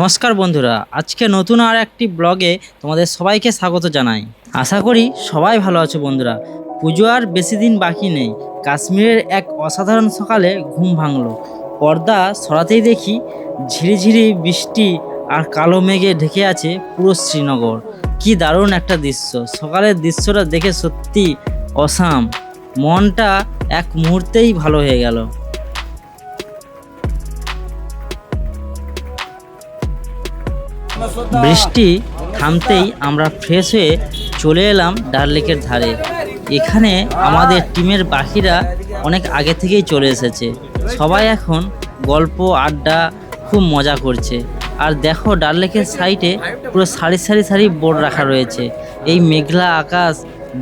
নমস্কার বন্ধুরা, আজকে নতুন আর একটি ব্লগে তোমাদের সবাইকে স্বাগত জানাই। আশা করি সবাই ভালো আছো বন্ধুরা। পুজো আর বেশি দিন বাকি নেই। কাশ্মীরের এক অসাধারণ সকালে ঘুম ভাঙলো। পর্দা সরাতেই দেখি ঝিরিঝিরি বৃষ্টি আর কালো মেঘে ঢেকে আছে পুরো শ্রীনগর। কি দারুণ একটা দৃশ্য। সকালের দৃশ্যটা দেখে সত্যি অসাম। মনটা এক মুহূর্তেই ভালো হয়ে গেল। বৃষ্টি থামতেই আমরা ফ্রেশ হয়ে চলে এলাম ডাল লেকের ধারে। এখানে আমাদের টিমের বাকিরা অনেক আগে থেকেই চলে এসেছে। সবাই এখন গল্প, আড্ডা, খুব মজা করছে। আর দেখো ডাল লেকের সাইডে পুরো সারি সারি সারি বোর্ড রাখা রয়েছে। এই মেঘলা আকাশ,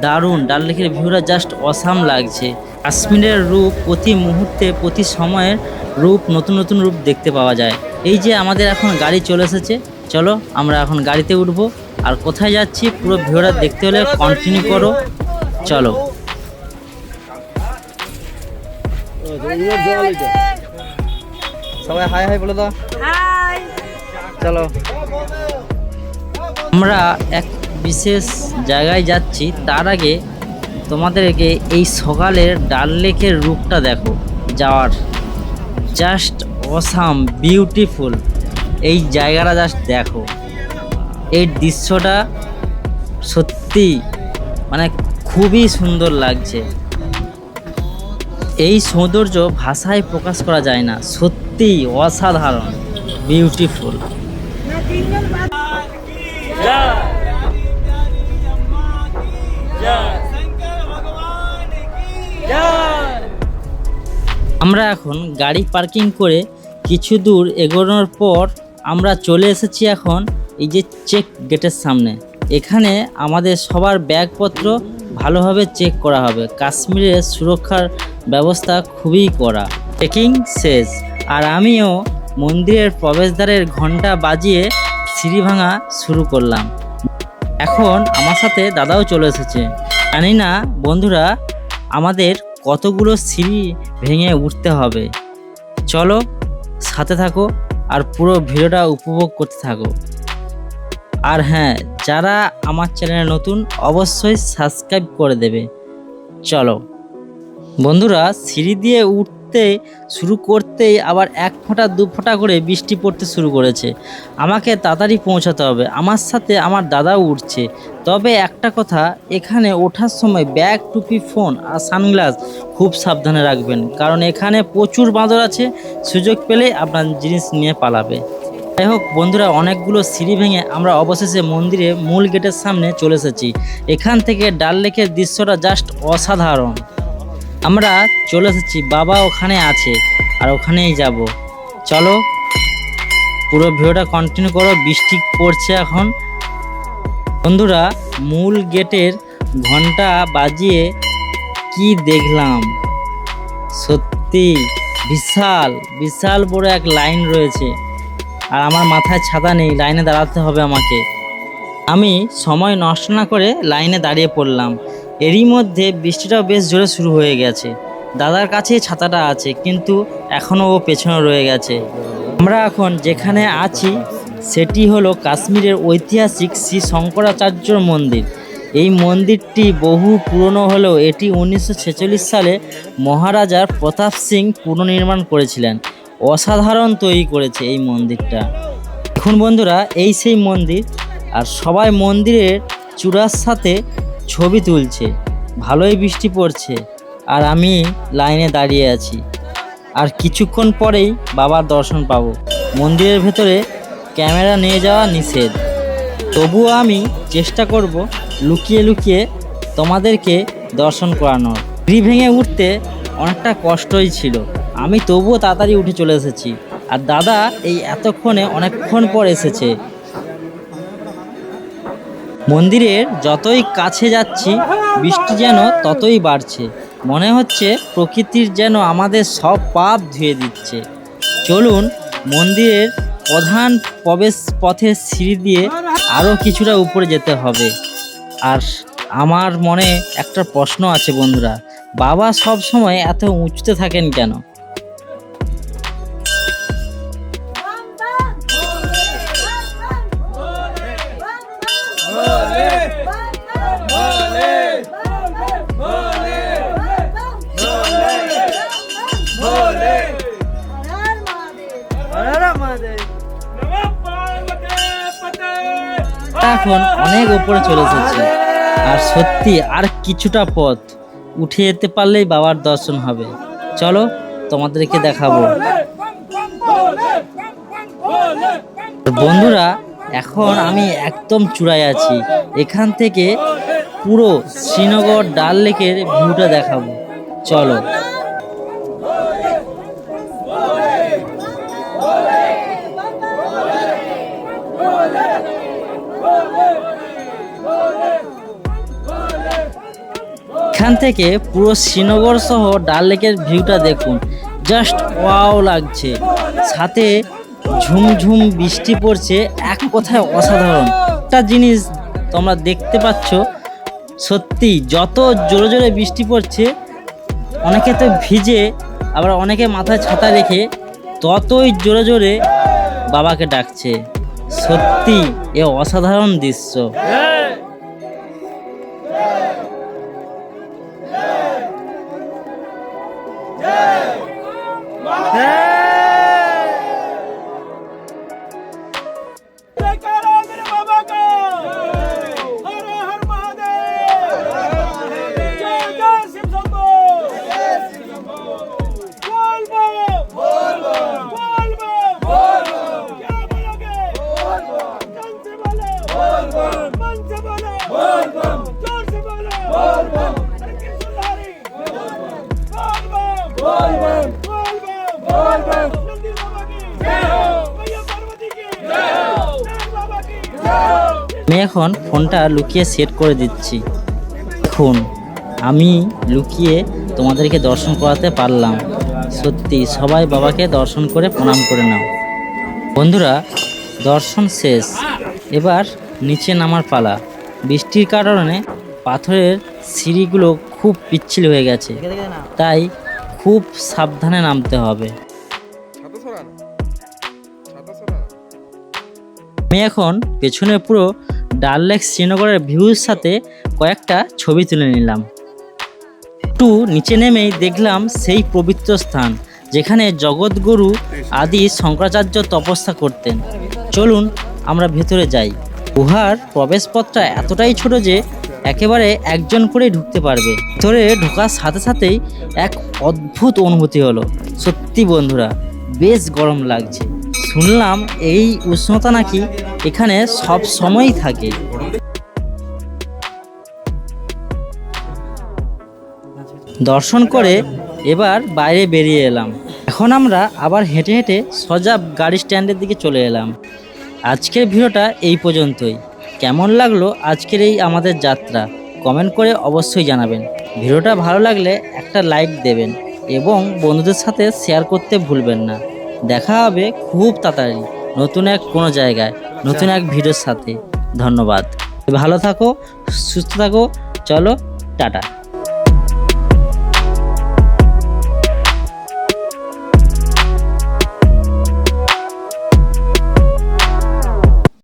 দারুণ ডাল লেকের ভিউটা জাস্ট অসাম লাগছে। কাশ্মীরের রূপ প্রতি মুহূর্তে, প্রতি সময়ের রূপ, নতুন নতুন রূপ দেখতে পাওয়া যায়। এই যে আমাদের এখন গাড়ি চলে এসেছে চলো আমরা এখন গাড়িতে উঠবো। আর কোথায় যাচ্ছি পুরো ভিডিওটা দেখতে হলে কন্টিনিউ করো। চলো। সবাই হাই হাই বলে দাও। চলো। আমরা এক বিশেষ জায়গায় যাচ্ছি। তার আগে তোমাদেরকে এই সকালের ডাল লেকের রূপটা দেখো। যাওয়ার জাস্ট অসাম বিউটিফুল এই জায়গাটা জাস্ট দেখো। এই দৃশ্যটা সত্যি মানে খুবই সুন্দর লাগছে। এই সৌন্দর্য ভাষায় প্রকাশ করা যায় না, সত্যি অসাধারণ বিউটিফুল আমরা এখন গাড়ি পার্কিং করে কিছু দূর এগোনোর পর আমরা চলে এসেছি এখন এই যে চেক গেটের সামনে। এখানে আমাদের সবার ব্যাগপত্র ভালোভাবে চেক করা হবে। কাশ্মীরের সুরক্ষার ব্যবস্থা খুবই কড়া। চেকিং শেষ। আর আমিও মন্দিরের প্রবেশদ্বারের ঘণ্টা বাজিয়ে সিঁড়ি ভাঙা শুরু করলাম। এখন আমার সাথে দাদাও চলে এসেছে। জানি না বন্ধুরা, আমাদের কতগুলো সিঁড়ি ভেঙে উঠতে হবে। চলো সাথে থাকো। আর পুরো ভিডিওটা উপভোগ করতে থাকো। আর হ্যাঁ যারা আমার চ্যানেলে নতুন, অবশ্যই সাবস্ক্রাইব করে দেবে। চলো। বন্ধুরা, সিঁড়ি দিয়ে উঠতে শুরু করতেই আবার এক ফোঁটা, দু ফোঁটা করে বৃষ্টি পড়তে শুরু করেছে। আমাকে তাড়াতাড়ি পৌঁছাতে হবে। আমার সাথে আমার দাদাও উঠছে। তবে একটা কথা, এখানে ওঠার সময় ব্যাগ, টুপি, ফোন আর সানগ্লাস খুব সাবধানে রাখবেন। কারণ এখানে প্রচুর বাঁদর আছে। সুযোগ পেলে আপনার জিনিস নিয়ে পালাবে। যাই হোক বন্ধুরা, অনেকগুলো সিঁড়ি ভেঙে আমরা অবশেষে মন্দিরে মূল গেটের সামনে চলে এসেছি। এখান থেকে ডাল লেকের দৃশ্যটা জাস্ট অসাধারণ। আমরা চলে এসেছি, বাবা ওখানে আছে আর ওখানেই যাব। চলো, পুরো ভিডিওটা কন্টিনিউ করো, বৃষ্টি পড়ছে এখন। বন্ধুরা, মূল গেটের ঘণ্টা বাজিয়ে কি দেখলাম? সত্যি বিশাল বিশাল বড় এক লাইন রয়েছে। আর আমার মাথায় ছাতা নেই, লাইনে দাঁড়াতে হবে আমাকে। আমি সময় নষ্ট না করে লাইনে দাঁড়িয়ে পড়লাম। এরই মধ্যে বৃষ্টিটাও বেশ জোরে শুরু হয়ে গেছে। দাদার কাছে ছাতাটা আছে, কিন্তু এখনও ও পেছনে রয়ে গেছে। আমরা এখন যেখানে আছি, সেটি হলো কাশ্মীরের ঐতিহাসিক শ্রী শঙ্করাচার্যর মন্দির। এই মন্দিরটি বহু পুরনো হলেও এটি উনিশশো ছেচল্লিশ সালে মহারাজার প্রতাপ সিং পুনর্নির্মাণ করেছিলেন। অসাধারণ তৈরি করেছে এই মন্দিরটা। এখন বন্ধুরা, এই সেই মন্দির, আর সবাই মন্দিরের চূড়ার সাথে ছবি তুলছে। ভালোই বৃষ্টি পড়ছে। আর আমি লাইনে দাঁড়িয়ে আছি। আর কিছুক্ষণ পরেই বাবার দর্শন পাবো। মন্দিরের ভেতরে ক্যামেরা নিয়ে যাওয়া নিষেধ। তবুও আমি চেষ্টা করব লুকিয়ে লুকিয়ে তোমাদেরকে দর্শন করানোর। সিঁড়ি ভেঙে উঠতে অনেকটা কষ্টই ছিল। আমি তবুও তাড়াতাড়ি উঠে চলে এসেছি। আর দাদা এই এতক্ষণে অনেকক্ষণ পর এসেছে। মন্দিরের যতই কাছে যাচ্ছি, বৃষ্টি যেন ততই বাড়ছে। মনে হচ্ছে প্রকৃতির যেন আমাদের সব পাপ ধুয়ে দিচ্ছে। চলুন মন্দিরের প্রধান প্রবেশ পথের সিঁড়ি দিয়ে আরও কিছুটা উপরে যেতে হবে। আর আমার মনে একটা প্রশ্ন আছে বন্ধুরা, বাবা সব সময় এত উঁচুতে থাকেন কেন? এখন অনেক উপরে চলে এসেছে। আর সত্যি আর কিছুটা পথ উঠে যেতে পারলেই বাবার দর্শন হবে। চলো তোমাদেরকে দেখাবো। বন্ধুরা এখন আমি একদম চূড়ায় আছি। এখান থেকে পুরো শ্রীনগর ডাল লেকের ভিউটা দেখাবো। চলো। এখান থেকে পুরো শ্রীনগর সহ ডাল লেকের ভিউটা দেখুন। জাস্ট ওয়াও লাগছে। সাথে ঝুমঝুম বৃষ্টি পড়ছে এক কথায় অসাধারণ। একটা জিনিস তোমরা দেখতে পাচ্ছ, সত্যি যত জোরে জোরে বৃষ্টি পড়ছে, অনেকে তো ভিজে, আবার অনেকে মাথায় ছাতা রেখে ততই জোরে জোরে বাবাকে ডাকছে। সত্যি এ অসাধারণ দৃশ্য। এখন ফোনটা লুকিয়ে সেট করে দিচ্ছি। দেখুন আমি লুকিয়ে তোমাদেরকে দর্শন করাতে পারলাম। সত্যি সবাই বাবাকে দর্শন করে প্রণাম করে নাও। বন্ধুরা দর্শন শেষ। এবার নিচে নামার পালা। বৃষ্টির কারণে পাথরের সিঁড়িগুলো খুব পিচ্ছিল হয়ে গেছে। তাই খুব সাবধানে নামতে হবে। আমি এখন পেছনে পুরো ডাল লেক শ্রীনগরের ভিউর সাথে কয়েকটা ছবি তুলে নিলাম। একটু নিচে নেমেই দেখলাম সেই পবিত্র স্থান, যেখানে জগৎগুরু আদি শঙ্করাচার্য তপস্যা করতেন। চলুন আমরা ভেতরে যাই। গুহার প্রবেশপথটা এতটাই ছোট যে একেবারে একজন করেই ঢুকতে পারবে। ভেতরে ঢোকার সাথে সাথেই এক অদ্ভুত অনুভূতি হলো। সত্যি বন্ধুরা, বেশ গরম লাগছে। শুনলাম এই উষ্ণতা নাকি এখানে সব সময়ই থাকে। দর্শন করে এবার বাইরে বেরিয়ে এলাম। এখন আমরা আবার হেঁটে হেঁটে সজা গাড়ি স্ট্যান্ডের দিকে চলে এলাম। আজকের ভিডিওটা এই পর্যন্তই। কেমন লাগল আজকের এই আমাদের যাত্রা? কমেন্ট করে অবশ্যই জানাবেন। ভিডিওটা ভালো লাগলে একটা লাইক দেবেন এবং বন্ধুদের সাথে শেয়ার করতে ভুলবেন না। দেখা হবে খুব তাড়াতাড়ি নতুন এক কোনো জায়গায়। নতুন এক ভিডিওর সাথে। ধন্যবাদ। ভালো থাকো সুস্থ থাকো। চলো টাটা।